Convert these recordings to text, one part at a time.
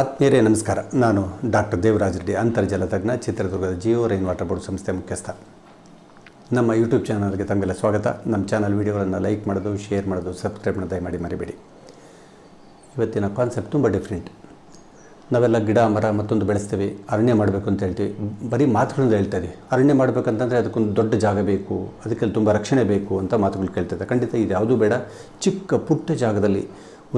ಆತ್ಮೀಯರೇ, ನಮಸ್ಕಾರ. ನಾನು ಡಾಕ್ಟರ್ ದೇವರಾಜ್ ರೆಡ್ಡಿ, ಅಂತರ್ಜಲ ತಜ್ಞ, ಚಿತ್ರದುರ್ಗದ ಜಿಯೋ ರೈನ್ ವಾಟರ್ ಬೋರ್ಡ್ ಸಂಸ್ಥೆ ಮುಖ್ಯಸ್ಥ. ನಮ್ಮ ಯೂಟ್ಯೂಬ್ ಚಾನಲ್ಗೆ ತಮಗೆಲ್ಲ ಸ್ವಾಗತ. ನಮ್ಮ ಚಾನಲ್ ವೀಡಿಯೋಗಳನ್ನು ಲೈಕ್ ಮಾಡೋದು, ಶೇರ್ ಮಾಡೋದು, ಸಬ್ಸ್ಕ್ರೈಬ್ ಮಾಡೋದು ದಯಮಾಡಿ ಮರಿಬೇಡಿ. ಇವತ್ತಿನ ಕಾನ್ಸೆಪ್ಟ್ ತುಂಬ ಡಿಫ್ರೆಂಟ್. ನಾವೆಲ್ಲ ಗಿಡ, ಮರ ಮತ್ತೊಂದು ಬೆಳೆಸ್ತೇವೆ, ಅರಣ್ಯ ಮಾಡಬೇಕು ಅಂತ ಹೇಳ್ತೀವಿ. ಬರೀ ಮಾತುಗಳಿಂದ ಹೇಳ್ತಾ ಇದ್ದೀವಿ ಅರಣ್ಯ ಮಾಡಬೇಕಂತಂದರೆ ಅದಕ್ಕೊಂದು ದೊಡ್ಡ ಜಾಗ ಬೇಕು ಅದಕ್ಕೆ ತುಂಬ ರಕ್ಷಣೆ ಬೇಕು ಅಂತ ಮಾತುಗಳು ಕೇಳ್ತಿದ್ದೆ ಖಂಡಿತ ಇದು ಯಾವುದೂ ಬೇಡ. ಚಿಕ್ಕ ಪುಟ್ಟ ಜಾಗದಲ್ಲಿ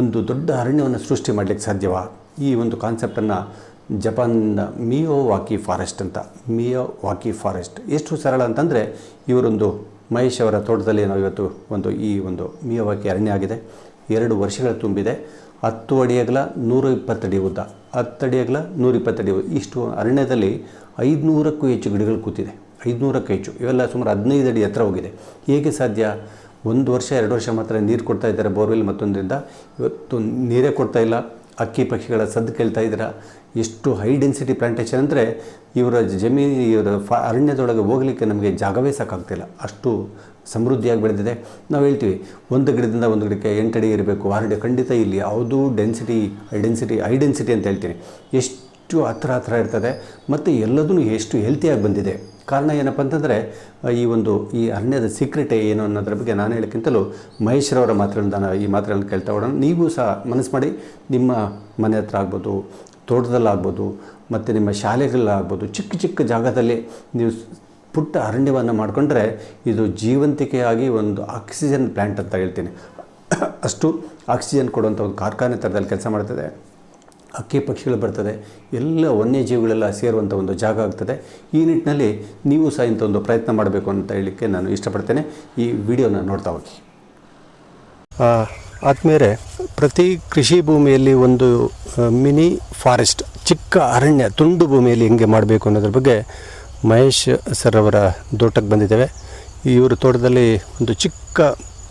ಒಂದು ದೊಡ್ಡ ಅರಣ್ಯವನ್ನು ಸೃಷ್ಟಿ ಮಾಡಲಿಕ್ಕೆ ಸಾಧ್ಯವಾ? ಈ ಒಂದು ಕಾನ್ಸೆಪ್ಟನ್ನು ಜಪಾನ್ನ ಮಿಯೋ ವಾಕಿ ಫಾರೆಸ್ಟ್ ಅಂತ. Miyawaki forest. ಎಷ್ಟು ಸರಳ ಅಂತಂದರೆ ಇವರೊಂದು ಮಹೇಶ್ ಅವರ ತೋಟದಲ್ಲಿ ನಾವು ಇವತ್ತು ಒಂದು ಈ ಒಂದು ಮಿಯೋ ವಾಕಿ ಅರಣ್ಯ ಆಗಿದೆ. ಎರಡು ವರ್ಷಗಳ ತುಂಬಿದೆ. ಹತ್ತು ಅಡಿ ಅಗಲ, ನೂರ ಇಪ್ಪತ್ತಡಿ ಉದ್ದ. ಹತ್ತು ಅಡಿ ಅಗಲ, ನೂರ ಇಪ್ಪತ್ತಡಿ ಉದ್ದ. ಇಷ್ಟು ಅರಣ್ಯದಲ್ಲಿ ಐದುನೂರಕ್ಕೂ ಹೆಚ್ಚು ಗಿಡಗಳು ಕೂತಿದೆ. ಐದುನೂರಕ್ಕೂ ಹೆಚ್ಚು. ಇವೆಲ್ಲ ಸುಮಾರು ಹದಿನೈದು ಅಡಿ ಎತ್ತರ ಹೋಗಿದೆ. ಹೇಗೆ ಸಾಧ್ಯ? ಒಂದು ವರ್ಷ, ಎರಡು ವರ್ಷ ಮಾತ್ರ ನೀರು ಕೊಡ್ತಾ ಇದ್ದಾರೆ ಬೋರ್ವೆಲ್ ಮತ್ತೊಂದರಿಂದ. ಇವತ್ತು ನೀರೇ ಕೊಡ್ತಾ ಇಲ್ಲ. ಅಕ್ಕಿ ಪಕ್ಷಿಗಳ ಸದ್ದು ಕೇಳ್ತಾ ಇದ್ದೀರಾ? ಎಷ್ಟು ಹೈ ಡೆನ್ಸಿಟಿ ಪ್ಲಾಂಟೇಷನ್ ಅಂದರೆ ಇವರ ಜಮೀನು ಇವರ ಫ, ಅರಣ್ಯದೊಳಗೆ ಹೋಗಲಿಕ್ಕೆ ನಮಗೆ ಜಾಗವೇ ಸಾಕಾಗ್ತಿಲ್ಲ. ಅಷ್ಟು ಸಮೃದ್ಧಿಯಾಗಿ ಬೆಳೆದಿದೆ. ನಾವು ಹೇಳ್ತೀವಿ, ಒಂದು ಗಿಡದಿಂದ ಒಂದು ಗಿಡಕ್ಕೆ ಎಂಟಡಿ ಇರಬೇಕು. ಆರಡಿ ಖಂಡಿತ ಇಲ್ಲಿ ಯಾವುದೂ density high density high density ಅಂತ ಹೇಳ್ತೀನಿ ಎಷ್ಟು ಹತ್ರ ಹತ್ರ ಇರ್ತದೆ. ಮತ್ತು ಎಲ್ಲದೂ ಎಷ್ಟು ಹೆಲ್ತಿಯಾಗಿ ಬಂದಿದೆ. ಕಾರಣ ಏನಪ್ಪ ಅಂತಂದರೆ ಈ ಒಂದು ಈ ಅರಣ್ಯದ ಸೀಕ್ರೆಟ್ ಏನು ಅನ್ನೋದ್ರ ಬಗ್ಗೆ ನಾನು ಹೇಳೋಕ್ಕಿಂತಲೂ ಮಹೇಶ್ರವರ ಮಾತುಗಳಿಂದ ನಾನು ಈ ಮಾತ್ರೆಗಳನ್ನು ಕೇಳ್ತಾ ಹೋಗೋಣ. ನೀವು ಸಹ ಮನಸ್ಸು ಮಾಡಿ, ನಿಮ್ಮ ಮನೆ ಹತ್ರ ಆಗ್ಬೋದು, ತೋಟದಲ್ಲಾಗ್ಬೋದು, ಮತ್ತು ನಿಮ್ಮ ಶಾಲೆಗಳಲ್ಲಾಗ್ಬೋದು, ಚಿಕ್ಕ ಚಿಕ್ಕ ಜಾಗದಲ್ಲಿ ನೀವು ಪುಟ್ಟ ಅರಣ್ಯವನ್ನು ಮಾಡಿಕೊಂಡ್ರೆ ಇದು ಜೀವಂತಿಕೆಯಾಗಿ ಒಂದು ಆಕ್ಸಿಜನ್ ಪ್ಲ್ಯಾಂಟ್ ಅಂತ ಹೇಳ್ತೀನಿ. ಅಷ್ಟು ಆಕ್ಸಿಜನ್ ಕೊಡುವಂಥ ಒಂದು ಕಾರ್ಖಾನೆ ಥರದಲ್ಲಿ ಕೆಲಸ ಮಾಡ್ತದೆ. ಅಕ್ಕಿ ಪಕ್ಷಿಗಳು ಬರ್ತದೆ. ಎಲ್ಲ ವನ್ಯಜೀವಿಗಳೆಲ್ಲ ಸೇರುವಂಥ ಒಂದು ಜಾಗ ಆಗ್ತದೆ. ಈ ನಿಟ್ಟಿನಲ್ಲಿ ನೀವು ಸಹ ಇಂಥ ಒಂದು ಪ್ರಯತ್ನ ಮಾಡಬೇಕು ಅಂತ ಹೇಳಲಿಕ್ಕೆ ನಾನು ಇಷ್ಟಪಡ್ತೇನೆ. ಈ ವಿಡಿಯೋನ ನೋಡ್ತಾ ಹೋಗಿ. ಆದಮೇಲೆ ಪ್ರತಿ ಕೃಷಿ ಭೂಮಿಯಲ್ಲಿ ಒಂದು ಮಿನಿ ಫಾರೆಸ್ಟ್, ಚಿಕ್ಕ ಅರಣ್ಯ, ತುಂಡು ಭೂಮಿಯಲ್ಲಿ ಹೆಂಗೆ ಮಾಡಬೇಕು ಅನ್ನೋದ್ರ ಬಗ್ಗೆ ಮಹೇಶ್ ಸರ್ ಅವರ ತೋಟಕ್ಕೆ ಬಂದಿದ್ದೇವೆ. ಇವರ ತೋಟದಲ್ಲಿ ಒಂದು ಚಿಕ್ಕ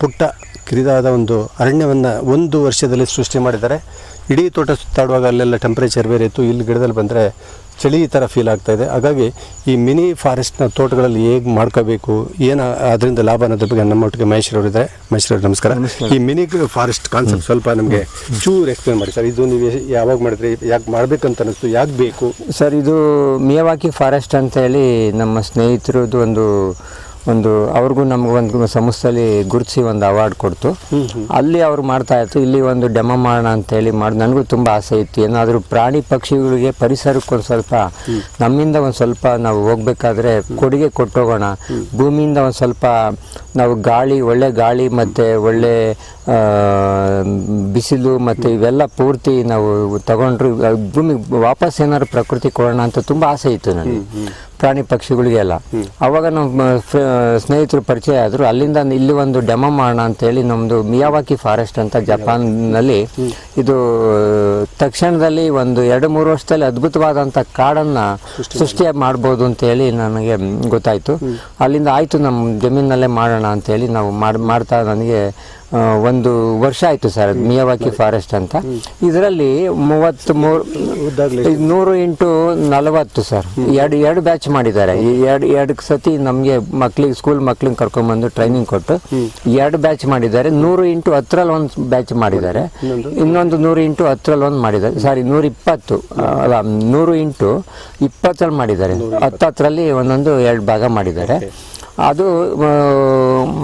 ಪುಟ್ಟ ಕಿರಿದಾದ ಒಂದು ಅರಣ್ಯವನ್ನು ಒಂದು ವರ್ಷದಲ್ಲಿ ಸೃಷ್ಟಿ ಮಾಡಿದ್ದಾರೆ. ಇಡೀ ತೋಟ ಸುತ್ತಾಡುವಾಗ ಅಲ್ಲೆಲ್ಲ ಟೆಂಪ್ರೇಚರ್ ಬೇರೆ ಇತ್ತು. ಇಲ್ಲಿ ಗಿಡದಲ್ಲಿ ಬಂದರೆ ಚಳಿ ಥರ ಫೀಲ್ ಆಗ್ತಾ ಇದೆ. ಹಾಗಾಗಿ ಈ ಮಿನಿ ಫಾರೆಸ್ಟ್ನ ತೋಟಗಳಲ್ಲಿ ಹೇಗೆ ಮಾಡ್ಕೋಬೇಕು ಏನು ಅದರಿಂದ ಲಾಭ ಅನ್ನೋದ್ರ ಬಗ್ಗೆ ನಮ್ಮೊಟ್ಟಿಗೆ ಮಹೇಶ್ವರವ್ರು ಇದ್ದಾರೆ ಮಹೇಶ್ವರ ನಮಸ್ಕಾರ. ಈ ಮಿನಿ ಫಾರೆಸ್ಟ್ ಕಾನ್ಸೆಪ್ಟ್ ಸ್ವಲ್ಪ ನಮಗೆ ಚೂರು ಎಕ್ಸ್ಪ್ಲೇನ್ ಮಾಡಿ. ಸರ್ ಇದು ನೀವು ಯಾವಾಗ ಮಾಡಿದ್ರಿ ಯಾಕೆ ಮಾಡಬೇಕಂತ ಅನ್ನಿಸ್ತು ಯಾಕೆ ಬೇಕು? ಸರ್ ಇದು ಮಿಯವಾಕಿ ಫಾರೆಸ್ಟ್ ಅಂತ ಹೇಳಿ ನಮ್ಮ ಸ್ನೇಹಿತರದ್ದು ಒಂದು ಒಂದು, ಅವ್ರಿಗೂ ನಮ್ಗೆ ಒಂದು ಸಂಸ್ಥೆಯಲ್ಲಿ ಗುರುತಿಸಿ ಒಂದು ಅವಾರ್ಡ್ ಕೊಡ್ತು. ಅಲ್ಲಿ ಅವ್ರು ಮಾಡ್ತಾ ಇತ್ತು. ಇಲ್ಲಿ ಒಂದು ಡೆಮ ಮಾಡೋಣ ಅಂತ ಹೇಳಿ ಮಾಡಿ, ನನಗೂ ತುಂಬ ಆಸೆ ಇತ್ತು. ಏನಾದರೂ ಪ್ರಾಣಿ ಪಕ್ಷಿಗಳಿಗೆ ಪರಿಸರಕ್ಕೊಂದು ಸ್ವಲ್ಪ ನಮ್ಮಿಂದ ಒಂದು ಸ್ವಲ್ಪ ನಾವು ಹೋಗ್ಬೇಕಾದ್ರೆ ಕೊಡುಗೆ ಕೊಟ್ಟೋಗೋಣ. ಭೂಮಿಯಿಂದ ಒಂದು ಸ್ವಲ್ಪ ನಾವು ಗಾಳಿ ಒಳ್ಳೆ ಗಾಳಿ ಮತ್ತು ಒಳ್ಳೆ ಬಿಸಿಲು ಮತ್ತು ಇವೆಲ್ಲ ಪೂರ್ತಿ ನಾವು ತಗೊಂಡ್ರು ಭೂಮಿಗೆ ವಾಪಸ್ ಏನಾದ್ರು ಪ್ರಕೃತಿ ಕೊಡೋಣ ಅಂತ ತುಂಬ ಆಸೆ ಇತ್ತು ನನಗೆ. ಪ್ರಾಣಿ ಪಕ್ಷಿಗಳಿಗೆಲ್ಲ. ಅವಾಗ ನಮ್ಮ ಸ್ನೇಹಿತರು ಪರಿಚಯ ಆದರು ಅಲ್ಲಿಂದ ಇಲ್ಲಿ ಒಂದು ಡೆಮೋ ಮಾಡೋಣ ಅಂತೇಳಿ ನಮ್ಮದು ಮಿಯಾವಾಕಿ ಫಾರೆಸ್ಟ್ ಅಂತ ಜಪಾನ್ನಲ್ಲಿ ಇದು ತಕ್ಷಣದಲ್ಲಿ ಒಂದು ಎರಡು ಮೂರು ವರ್ಷದಲ್ಲಿ ಅದ್ಭುತವಾದಂಥ ಕಾಡನ್ನು ಸೃಷ್ಟಿ ಮಾಡ್ಬೋದು ಅಂತೇಳಿ ನನಗೆ ಗೊತ್ತಾಯಿತು. ಅಲ್ಲಿಂದ ಆಯಿತು ನಮ್ಮ ಜಮೀನಲ್ಲೇ ಮಾಡೋಣ ಅಂತೇಳಿ ನಾವು ಮಾಡಿ ಮಾಡ್ತಾ ನನಗೆ ಒಂದು ವರ್ಷ ಆಯಿತು ಸರ್ ಮಿಯಾವಾಕಿ ಫಾರೆಸ್ಟ್ ಅಂತ. ಇದರಲ್ಲಿ ಮೂವತ್ತು ಮೂರು ನೂರು ಇಂಟು ನಲವತ್ತು ಸರ್. ಎರಡು ಎರಡು ಬ್ಯಾಚ್ ಮಾಡಿದ್ದಾರೆ. ಎರಡು ಎರಡು ಸತಿ ನಮಗೆ ಮಕ್ಳಿಗೆ ಸ್ಕೂಲ್ ಮಕ್ಳಿಗೆ ಕರ್ಕೊಂಡ್ಬಂದು ಟ್ರೈನಿಂಗ್ ಕೊಟ್ಟು ಎರಡು ಬ್ಯಾಚ್ ಮಾಡಿದ್ದಾರೆ. ನೂರು ಇಂಟು ಹತ್ತರಲ್ಲಿ ಒಂದು ಬ್ಯಾಚ್ ಮಾಡಿದ್ದಾರೆ. ಇನ್ನೊಂದು? ನೂರು ಇಂಟು ಹತ್ತರಲ್ಲಿ ಒಂದು ಮಾಡಿದ್ದಾರೆ. ಸಾರಿ ನೂರ ಇಪ್ಪತ್ತು ಅಲ್ಲ ನೂರು ಇಂಟು ಇಪ್ಪತ್ತರಲ್ಲಿ ಮಾಡಿದ್ದಾರೆ. ಹತ್ತತ್ತರಲ್ಲಿ ಒಂದೊಂದು ಎರಡು ಭಾಗ ಮಾಡಿದ್ದಾರೆ. ಅದು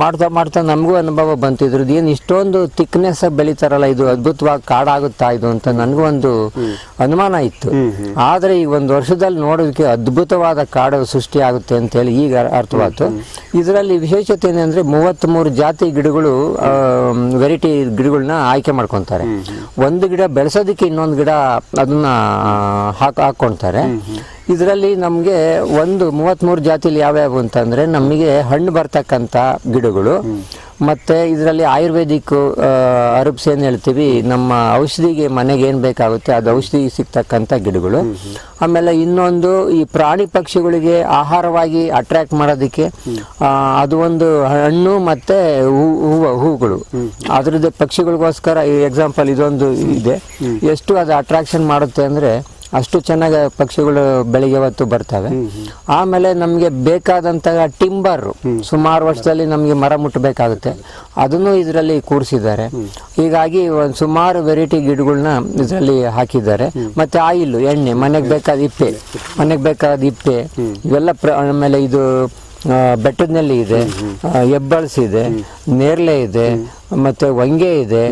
ಮಾಡ್ತಾ ಮಾಡ್ತಾ ನಮಗೂ ಅನುಭವ ಬಂತು ಇದ್ರದ್ದು ಏನು ಇಷ್ಟೊಂದು ಥಿಕ್ನೆಸ್ ಬೆಳಿತಾರಲ್ಲ ಇದು ಅದ್ಭುತವಾಗಿ ಕಾಡಾಗುತ್ತಾ ಇದು ಅಂತ ನನಗೂ ಒಂದು ಅನುಮಾನ ಇತ್ತು. ಆದರೆ ಈ ಒಂದು ವರ್ಷದಲ್ಲಿ ನೋಡೋದಕ್ಕೆ ಅದ್ಭುತವಾದ ಕಾಡು ಸೃಷ್ಟಿ ಆಗುತ್ತೆ ಅಂತೇಳಿ ಈಗ ಅರ್ಥವಾಯ್ತು. ಇದರಲ್ಲಿ ವಿಶೇಷತೆ ಏನಂದ್ರೆ ಮೂವತ್ತ್ಮೂರು ಜಾತಿ ಗಿಡಗಳು ವೆರೈಟಿ ಗಿಡಗಳನ್ನ ಆಯ್ಕೆ ಮಾಡ್ಕೊತಾರೆ. ಒಂದು ಗಿಡ ಬೆಳೆಸೋದಕ್ಕೆ ಇನ್ನೊಂದು ಗಿಡ ಅದನ್ನ ಹಾಕ್ ಹಾಕ್ಕೊಳ್ತಾರೆ ಇದರಲ್ಲಿ ನಮಗೆ ಒಂದು ಮೂವತ್ತ್ಮೂರು ಜಾತಿಲಿ ಯಾವ್ಯಾವು ಅಂತಂದರೆ ನಮಗೆ ಹಣ್ಣು ಬರ್ತಕ್ಕಂಥ ಗಿಡಗಳು, ಮತ್ತು ಇದರಲ್ಲಿ ಆಯುರ್ವೇದಿಕ್ ಅರುಬ್ಸ್ ಏನು ಹೇಳ್ತೀವಿ, ನಮ್ಮ ಔಷಧಿಗೆ ಮನೆಗೆ ಏನು ಬೇಕಾಗುತ್ತೆ ಅದು ಔಷಧಿ ಸಿಗ್ತಕ್ಕಂಥ ಗಿಡಗಳು. ಆಮೇಲೆ ಇನ್ನೊಂದು ಈ ಪ್ರಾಣಿ ಪಕ್ಷಿಗಳಿಗೆ ಆಹಾರವಾಗಿ ಅಟ್ರಾಕ್ಟ್ ಮಾಡೋದಕ್ಕೆ ಅದು ಒಂದು ಹಣ್ಣು ಮತ್ತು ಹೂವು ಹೂಗಳು ಅದ್ರದ್ದು ಪಕ್ಷಿಗಳಿಗೋಸ್ಕರ ಈ ಎಕ್ಸಾಂಪಲ್ ಇದೊಂದು ಇದೆ. ಎಷ್ಟು ಅದು ಅಟ್ರಾಕ್ಷನ್ ಮಾಡುತ್ತೆ ಅಂದರೆ ಅಷ್ಟು ಚೆನ್ನಾಗಿ ಪಕ್ಷಿಗಳು ಬೆಳಿಗ್ಗೆ ಹೊತ್ತು ಬರ್ತವೆ. ಆಮೇಲೆ ನಮಗೆ ಬೇಕಾದಂತಹ ಟಿಂಬರ್ ಸುಮಾರು ವರ್ಷದಲ್ಲಿ ನಮಗೆ ಮರ ಮುಟ್ಟಬೇಕಾಗುತ್ತೆ ಅದನ್ನು ಇದರಲ್ಲಿ ಕೂರಿಸಿದ್ದಾರೆ. ಹೀಗಾಗಿ ಒಂದು ಸುಮಾರು ವೆರೈಟಿ ಗಿಡಗಳನ್ನ ಇದರಲ್ಲಿ ಹಾಕಿದ್ದಾರೆ. ಮತ್ತೆ ಆಯಿಲ್ ಎಣ್ಣೆ ಮನೆಗೆ ಬೇಕಾದ ಇಪ್ಪೆ ಮನೆಗೆ ಬೇಕಾದ ಇಪ್ಪೆ ಇವೆಲ್ಲ ಪ್ರ ಆಮೇಲೆ ಇದು ಬೆಟ್ಟದಲ್ಲಿ ಇದೆ ಹೆಬ್ಬಳ್ಸಿದೆ ನೇರಳೆ ಇದೆ ಮತ್ತೆ ವಂಗೆ ಇದೆ.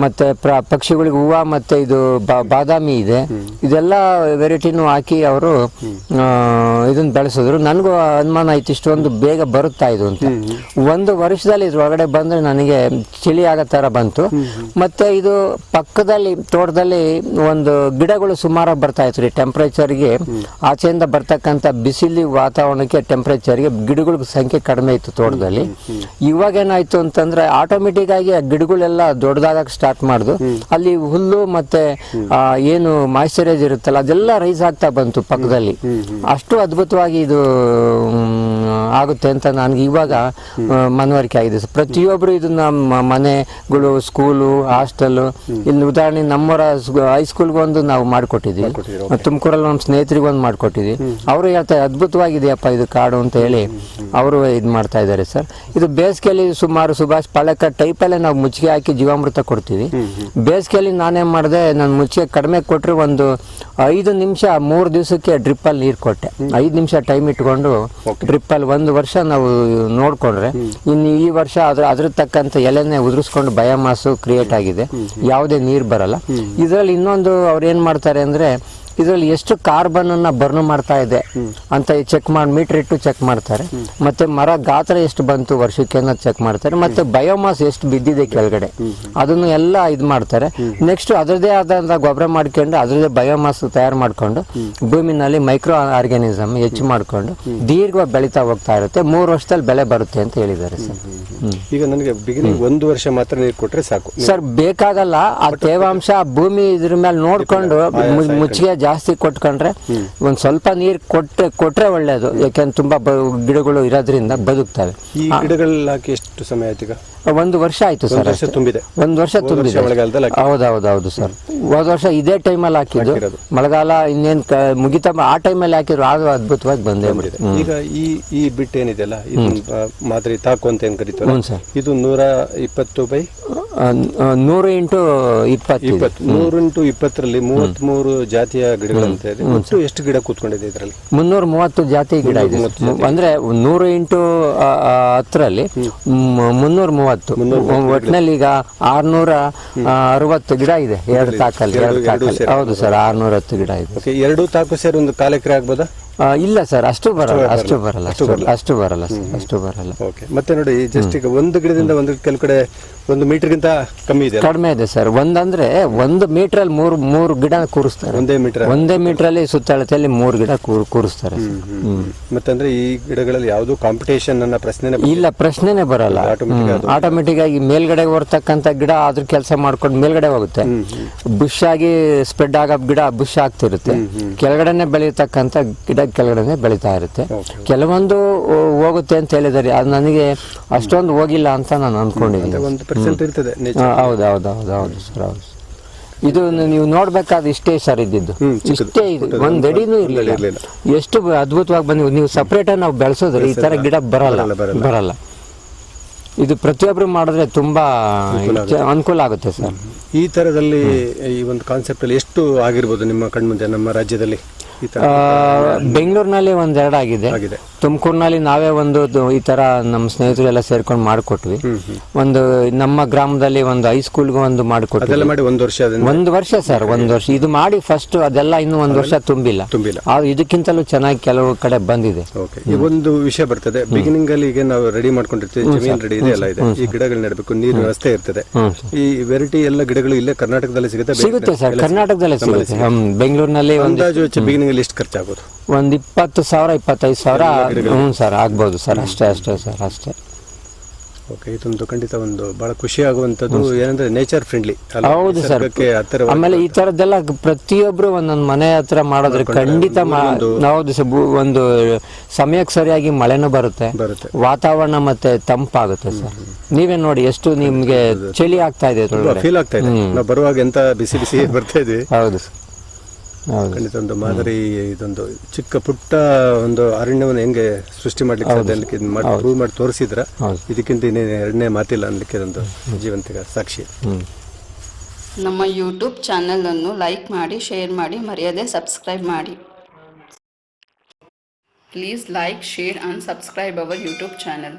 ಮತ್ತೆ ಪ್ರ ಪಕ್ಷಿಗಳಿಗೆ ಹೂವು ಮತ್ತೆ ಇದು ಬಾದಾಮಿ ಇದೆ. ಇದೆಲ್ಲ ವೆರೈಟಿನೂ ಹಾಕಿ ಅವರು ಇದನ್ನ ಬೆಳೆಸಿದ್ರು. ನನಗೂ ಅನುಮಾನ ಆಯ್ತು ಇಷ್ಟೊಂದು ಬೇಗ ಬರುತ್ತಾ ಇದು ಅಂತ. ಒಂದು ವರ್ಷದಲ್ಲಿ ಇದ್ರೊಳಗಡೆ ಬಂದ್ರೆ ನನಗೆ ಚಳಿ ಆಗೋ ಥರ ಬಂತು. ಮತ್ತೆ ಇದು ಪಕ್ಕದಲ್ಲಿ ತೋಟದಲ್ಲಿ ಒಂದು ಗಿಡಗಳು ಸುಮಾರು ಬರ್ತಾ ಇತ್ತು ರೀ. ಟೆಂಪ್ರೇಚರ್ಗೆ ಆಚೆಯಿಂದ ಬರ್ತಕ್ಕಂಥ ಬಿಸಿಲಿ ವಾತಾವರಣಕ್ಕೆ ಟೆಂಪ್ರೇಚರ್ಗೆ ಗಿಡಗಳ ಸಂಖ್ಯೆ ಕಡಿಮೆ ಇತ್ತು ತೋಟದಲ್ಲಿ. ಇವಾಗ ಏನಾಯ್ತು ಅಂತಂದ್ರೆ ಆಟೋಮೆಟಿಕ್ ಆಗಿ ಆ ಗಿಡಗಳೆಲ್ಲ ದೊಡ್ಡದಾಗಕ್ಕೆ ಸ್ಟಾರ್ಟ್ ಮಾಡುದು ಅಲ್ಲಿ ಹುಲ್ಲು ಮತ್ತೆ ಏನು ಮಾಯಿಶ್ಚರೈಸ್ ಇರುತ್ತಲ್ಲ ಅದೆಲ್ಲ ರೈಸ್ ಆಗ್ತಾ ಬಂತು ಪಕ್ಕದಲ್ಲಿ. ಅಷ್ಟು ಅದ್ಭುತವಾಗಿ ಇದು ಆಗುತ್ತೆ ಅಂತ ನನಗೆ ಇವಾಗ ಮನವರಿಕೆ ಆಗಿದೆ. ಸರ್. ಪ್ರತಿಯೊಬ್ರು ಇದನ್ನ ಮನೆಗಳು ಸ್ಕೂಲು ಹಾಸ್ಟೆಲ್ ಇಲ್ಲಿ ಉದಾಹರಣೆ ನಮ್ಮವರ ಹೈಸ್ಕೂಲ್ಗೆ ಒಂದು ನಾವು ಮಾಡಿಕೊಟ್ಟಿದ್ವಿ ತುಮಕೂರಲ್ಲಿ ನಮ್ಮ ಸ್ನೇಹಿತರಿಗೆ ಒಂದು ಮಾಡಿಕೊಟ್ಟಿದ್ವಿ ಅವರು ಹೇಳ್ತಾರೆ ಅದ್ಭುತವಾಗಿದೆಯಪ್ಪ ಇದು ಕಾಡು ಅಂತ ಹೇಳಿ. ಅವರು ಇದು ಮಾಡ್ತಾ ಇದ್ದಾರೆ ಸರ್. ಇದು ಬೇಸಿಗೆಯಲ್ಲಿ ಸುಮಾರು ಸುಭಾಷ್ ಪಾಳಕ ಟೈಪಲ್ಲೇ ನಾವು ಮುಚ್ಚಿಗೆ ಹಾಕಿ ಜೀವಾಮೃತ ಕೊಡ್ತೀವಿ. ಬೇಸಿಗೆಯಲ್ಲಿ ನಾನೇನು ಮಾಡಿದೆ ನಾನು ಮುಚ್ಚಿಗೆ ಕಡಿಮೆ ಕೊಟ್ಟರೆ ಒಂದು ಐದು ನಿಮಿಷ ಮೂರು ದಿವಸಕ್ಕೆ ಡ್ರಿಪ್ಪಲ್ಲಿ ನೀರು ಕೊಟ್ಟೆ. ಐದು ನಿಮಿಷ ಟೈಮ್ ಇಟ್ಕೊಂಡು ಡ್ರಿಪ್ಪಲ್ಲಿ ಒಂದು ವರ್ಷ ನಾವು ನೋಡಿಕೊಂಡ್ರೆ ಇನ್ನು ಈ ವರ್ಷ ಅದ್ರ ಅದ್ರ ತಕ್ಕಂಥ ಎಲೆನೇ ಉದುರಿಸ್ಕೊಂಡು ಬಯೋಮಾಸು ಕ್ರಿಯೇಟ್ ಆಗಿದೆ. ಯಾವುದೇ ನೀರು ಬರಲ್ಲ. ಇದರಲ್ಲಿ ಇನ್ನೊಂದು ಅವ್ರು ಏನು ಮಾಡ್ತಾರೆ ಅಂದರೆ ಇದರಲ್ಲಿ ಎಷ್ಟು ಕಾರ್ಬನ್ ಅನ್ನ ಬರ್ನ್ ಮಾಡ್ತಾ ಇದೆ ಅಂತ ಚೆಕ್ ಮಾಡಿ ಮೀಟರ್ ಇಟ್ಟು ಚೆಕ್ ಮಾಡ್ತಾರೆ. ಮತ್ತೆ ಮರ ಗಾತ್ರ ಎಷ್ಟು ಬಂತು ವರ್ಷಕ್ಕೆ ಅನ್ನೋದು ಚೆಕ್ ಮಾಡ್ತಾರೆ. ಮತ್ತೆ ಬಯೋಮಾಸ್ ಎಷ್ಟು ಬಿದ್ದಿದೆ ಕೆಳಗಡೆ. ಅದನ್ನು ಎಲ್ಲ ಇದು ಮಾಡ್ತಾರೆ. ನೆಕ್ಸ್ಟ್ ಅದರದೇ ಆದಂತ ಗೊಬ್ಬರ ಮಾಡ್ಕೊಂಡು ಅದರದೇ ಬಯೋಮಾಸ್ ತಯಾರು ಮಾಡ್ಕೊಂಡು ಭೂಮಿನಲ್ಲಿ ಮೈಕ್ರೋ ಆರ್ಗ್ಯಾನಿಸಮ್ ಹೆಚ್ಚು ಮಾಡ್ಕೊಂಡು ದೀರ್ಘವಾಗಿ ಬೆಳೀತಾ ಹೋಗ್ತಾ ಇರುತ್ತೆ. ಮೂರು ವರ್ಷದಲ್ಲಿ ಬೆಳೆ ಬರುತ್ತೆ ಅಂತ ಹೇಳಿದ್ದಾರೆ ಸರ್. ಈಗ ನನಗೆ ಬಿಗಿನಿಂಗ್ ಒಂದು ವರ್ಷ ಮಾತ್ರ ನೀರು ಕೊಟ್ರೆ ಸಾಕು. ಸರ್ ಬೇಕಾಗಲ್ಲ ಆ ತೇವಾಂಶ ಭೂಮಿ ಇದ್ರ ಮೇಲೆ ನೋಡ್ಕೊಂಡು ಮುಚ್ಚಿಗೆ ಜಾಸ್ತಿ ಕೊಟ್ಕೊಂಡ್ರೆ ಒಂದ್ ಸ್ವಲ್ಪ ನೀರ್ ಕೊಟ್ಟರೆ ಕೊಟ್ರೆ ಒಳ್ಳೇದು. ಯಾಕೆಂದ್ರೆ ತುಂಬಾ ಬ- ಗಿಡಗಳು ಇರೋದ್ರಿಂದ ಬದುಕ್ತವೆ. ಈ ಗಿಡಗಳಲ್ಲಿ ಹಾಕಿ ಎಷ್ಟು ಸಮಯ ಆಯ್ತು ಈಗ? ಒಂದು ವರ್ಷ ಆಯ್ತು ಸರ್ ವರ್ಷ ತುಂಬಿದೆ. ಒಂದು ವರ್ಷ ತುಂಬಿದೆ. ಹೌದೌದೌದು ಸರ್. ಹೋದ ವರ್ಷ ಇದೇ ಟೈಮಲ್ಲಿ ಹಾಕಿದ್ದು. ಹಾಕಿರೋದು. ಮಳೆಗಾಲ ಇನ್ನೇನ್ ಮುಗಿತಾ ಆ ಟೈಮಲ್ಲಿ ಹಾಕಿದ್ರು. ಅದು ಅದ್ಭುತವಾಗಿ ಬಂದೇ ಬಂದಿದೆ. ಈಗ ಈ ಈ ಬಿಟ್ ಏನಿದೆಯಲ್ಲ ಮಾದರಿ ತಾಕು ಅಂತ ಏನ್ ಕರೀತಾರೆ ಇದು ನೂರ ಇಪ್ಪತ್ತು ಬೈ ನೂರು ಇಂಟು ಇಪ್ಪತ್ತು ಇಪ್ಪತ್ತು. ನೂರು ಇಂಟು ಇಪ್ಪತ್ತರಲ್ಲಿ ಮೂವತ್ಮೂರು ಜಾತಿಯ ಗಿಡಗಳಂತ ಇದೆ. ಎಷ್ಟು ಗಿಡ ಕೂತ್ಕೊಂಡಿದೆ ಇದರಲ್ಲಿ? ಮುನ್ನೂರ ಮೂವತ್ತು ಜಾತಿ ಗಿಡ ಇದೆ. ಅಂದ್ರೆ ನೂರು ಇಂಟು ಹತ್ತರಲ್ಲಿ ಮುನ್ನೂರ ಮೂವತ್ತು. ಒಟ್ಟಿನಲ್ಲಿ ಈಗ ಆರ್ನೂರ ಅರವತ್ತು ಗಿಡ ಇದೆ. ಎರಡು ತಾಕಲ್ಲಿ ಎರಡು ತಾಕಲ್ಲಿ. ಹೌದು ಸರ್ ಆರ್ನೂರ ಹತ್ತು ಗಿಡ ಇದೆ. ಎರಡು ತಾಕು ಸೇರಿ ಒಂದು ಕಾಲಕ್ಕೆ ಎಕರೆ ಆಗ್ಬೋದಾ? ಆ, ಇಲ್ಲ ಸರ್ ಅಷ್ಟು ಬರಲ್ಲ ಅಷ್ಟು ಬರಲ್ಲ. ಅಷ್ಟು ಅಷ್ಟು ಬರಲ್ಲ. ಸರ್ ಅಷ್ಟು ಬರಲ್ಲ. ಓಕೆ ಮತ್ತೆ ನೋಡಿ ಜಸ್ಟ್ ಈಗ ಒಂದು ಗಿಡದಿಂದ ಒಂದು ಕೆಲವು ಕಡೆ ಒಂದು ಮೀಟರ್ಗಿಂತ ಕಮ್ಮಿ ಇದೆ ಕಡಿಮೆ ಇದೆ ಸರ್. ಒಂದಂದ್ರೆ ಒಂದು ಮೀಟರ್ ಅಲ್ಲಿ ಮೂರು ಮೂರು ಗಿಡ ಕೂರಿಸ್ತಾರೆ. ಒಂದೇ ಮೀಟರ್ ಒಂದೇ ಮೀಟರ್ ಅಲ್ಲಿ ಸುತ್ತಳತೆಯಲ್ಲಿ ಮೂರು ಗಿಡ ಕೂರ್- ಕೂರಿಸ್ತಾರೆ ಸರ್. ಮತ್ತಂದ್ರೆ ಈ ಗಿಡಗಳಲ್ಲಿ ಯಾವುದು ಕಾಂಪಿಟೇಷನ್ ಅನ್ನ ಪ್ರಶ್ನೆನೇ ಇಲ್ಲ ಪ್ರಶ್ನೆನೇ ಬರಲ್ಲ. ಆಟೋಮೆಟಿಕ್ ಆಗಿ ಮೇಲ್ಗಡೆ ಹೊರತಕ್ಕಂತ ಗಿಡ ಅದ್ರ ಕೆಲಸ ಮಾಡ್ಕೊಂಡು ಮೇಲ್ಗಡೆ ಹೋಗುತ್ತೆ. ಬುಷ್ ಆಗಿ ಸ್ಪ್ರೆಡ್ ಆಗೋ ಗಿಡ ಬುಷ್ ಆಗ್ತಿರುತ್ತೆ. ಕೆಳಗಡೆನೆ ಬೆಳೆಯತಕ್ಕಂಥ ಗಿಡ ಕೆಳಗಡೆನೆ ಬೆಳೀತಾ ಇರುತ್ತೆ. ಕೆಲವೊಂದು ಹೋಗುತ್ತೆ ಅಂತ ಹೇಳಿದ್ದಾರೆ ಅದು ನನಗೆ ಅಷ್ಟೊಂದು ಹೋಗಿಲ್ಲ ಅಂತ ನಾನು ಹಾ, ಹೌದು ಹೌದು ಹೌದು ಹೌದು ಸರ್ ಹೌದು ಇದು ನೀವು ನೋಡ್ಬೇಕಾದ ಇಷ್ಟೇ ಸರ್ ಇದ್ದಿದ್ದು. ಇಷ್ಟೇ ಇದು. ಒಂದ್ ಅಡಿನೂ ಇರಲಿಲ್ಲ. ಎಷ್ಟು ಅದ್ಭುತವಾಗಿ ಬಂದಿವೆ ನೀವು ಸಪ್ರೇಟ್ ನಾವು ಬೆಳೆಸೋದ್ರೆ ಈ ತರ ಗಿಡ ಬರಲ್ಲ. ಬರಲ್ಲ, ಇದು ಪ್ರತಿಯೊಬ್ಬರು ಮಾಡಿದ್ರೆ ತುಂಬಾ ಅನುಕೂಲ ಆಗುತ್ತೆ. ಸರ್. ಈ ತರದಲ್ಲಿ ಈ ಒಂದು ಕಾನ್ಸೆಪ್ಟ್ ಅಲ್ಲಿ ಎಷ್ಟು ಆಗಿರ್ಬೋದು ನಿಮ್ಮ ಕಣ್ಮುಂದೆ ನಮ್ಮ ರಾಜ್ಯದಲ್ಲಿ? ಬೆಂಗಳೂರಿನಲ್ಲಿ ಒಂದೆರಡು ಆಗಿದೆ. ಆಗಿದೆ. ತುಮಕೂರಿನಲ್ಲಿ ನಾವೇ ಒಂದು ಈ ತರ ನಮ್ಮ ಸ್ನೇಹಿತರು ಎಲ್ಲ ಸೇರ್ಕೊಂಡು ಮಾಡಿಕೊಟ್ವಿ. ಒಂದು ನಮ್ಮ ಗ್ರಾಮದಲ್ಲಿ ಒಂದು ಹೈಸ್ಕೂಲ್ಗೆ ಒಂದು ಮಾಡಿಕೊಟ್ವಿ. ಅದೆಲ್ಲ ಮಾಡಿ ಒಂದು ವರ್ಷ ಒಂದ್ ವರ್ಷ ಸರ್ ಒಂದು ವರ್ಷ. ಇದು ಮಾಡಿ ಫಸ್ಟ್ ಅದೆಲ್ಲ ಇನ್ನೂ ಒಂದು ವರ್ಷ ತುಂಬಿಲ್ಲ. ತುಂಬಿಲ್ಲ. ಅದು ಇದಕ್ಕಿಂತಲೂ ಚೆನ್ನಾಗಿ ಕೆಲವು ಕಡೆ ಬಂದಿದೆ. ಒಂದು ವಿಷಯ ಬರ್ತದೆ. ಬಿಗಿನಿಂಗ್ ಅಲ್ಲಿ ಈಗ ನಾವು ರೆಡಿ ಮಾಡ್ಕೊಂಡಿರ್ತೀವಿ. ಜಮೀನ್ ರೆಡಿ ಇದೆ ಎಲ್ಲ ಇದೆ. ಈ ಗಿಡಗಳು ನೆಡಬೇಕು ನೀರು ವ್ಯವಸ್ಥೆ ಇರ್ತದೆ. ಈ ವೆರೈಟಿ ಎಲ್ಲ ಗಿಡಗಳು ಇಲ್ಲೇ ಕರ್ನಾಟಕದಲ್ಲಿ ಸಿಗುತ್ತೆ? ಸಿಗುತ್ತೆ ಸರ್. ಕರ್ನಾಟಕದಲ್ಲೇ ಸಿಗುತ್ತೆ. ಬೆಂಗಳೂರಿನಲ್ಲಿ ಅಂದಾಜು ಬಿಗಿನಿಂಗ್ ಅಲ್ಲಿ ಎಷ್ಟು ಖರ್ಚಾಗ್ಬೋದು? ಒಂದ್ ಇಪ್ಪತ್ತು ಸಾವಿರ ಇಪ್ಪತ್ತೈದು ಸಾವಿರ ಹ್ಞೂ ಸರ್ ಆಗ್ಬೋದು ಸರ್ ಅಷ್ಟೇ ಅಷ್ಟೇ ಸರ್ ಅಷ್ಟೇ. ಓಕೆ ಇದೊಂದು ಖಂಡಿತ ಒಂದು ಬಹಳ ಖುಷಿ ಆಗುವಂತದ್ದು ಏನಂದ್ರೆ ನೇಚರ್ ಫ್ರೆಂಡ್ಲಿ ಹೌದು ಸರ್. ಆಮೇಲೆ ಈ ತರದ್ದೆಲ್ಲ ಪ್ರತಿಯೊಬ್ರು ಒಂದೊಂದು ಮನೆ ಹತ್ರ ಮಾಡಿದ್ರೆ ಖಂಡಿತ ಹೌದು ಸರ್ ಒಂದು ಸಮಯಕ್ಕೆ ಸರಿಯಾಗಿ ಮಳೆನೂ ಬರುತ್ತೆ. ಬರುತ್ತೆ. ವಾತಾವರಣ ಮತ್ತೆ ತಂಪಾಗುತ್ತೆ ಸರ್. ನೀವೇ ನೋಡಿ ಎಷ್ಟು ನಿಮ್ಗೆ ಚಳಿ ಆಗ್ತಾ ಇದೆ ಫೀಲ್ ಆಗ್ತಾ ಇದೆ. ನಾವು ಬರುವಾಗ ಎಂತ ಬಿಸಿ ಬಿಸಿ ಬರ್ತಾ ಇದ್ವಿ. ಹೌದು ಸರ್. ಖಂಡಿತ ಒಂದು ಮಾದರಿ ಇದೊಂದು ಚಿಕ್ಕ ಪುಟ್ಟ ಒಂದು ಅರಣ್ಯವನ್ನು ಹೆಂಗೆ ಸೃಷ್ಟಿ ಮಾಡ್ಲಿಕ್ಕೆ ಸಾಧ್ಯ ಅನ್ಲಿಕ್ಕೆ ಇದನ್ನ ಮಾಡಿ ಪ್ರೂವ್ ಮಾಡಿ ತೋರಿಸಿದ್ರ ಇದಕ್ಕಿಂತ ಇನ್ನೇನು ಎರಡನೇ ಮಾತಿಲ್ಲ ಅನ್ಲಿಕ್ಕೆ ಇದೊಂದು ಜೀವಂತಿಕ ಸಾಕ್ಷಿ. ನಮ್ಮ ಯೂಟ್ಯೂಬ್ ಚಾನಲನ್ನು ಲೈಕ್ ಮಾಡಿ ಶೇರ್ ಮಾಡಿ ಮರ್ಯಾದೆ ಸಬ್ಸ್ಕ್ರೈಬ್ ಮಾಡಿ. Please like share and subscribe our YouTube channel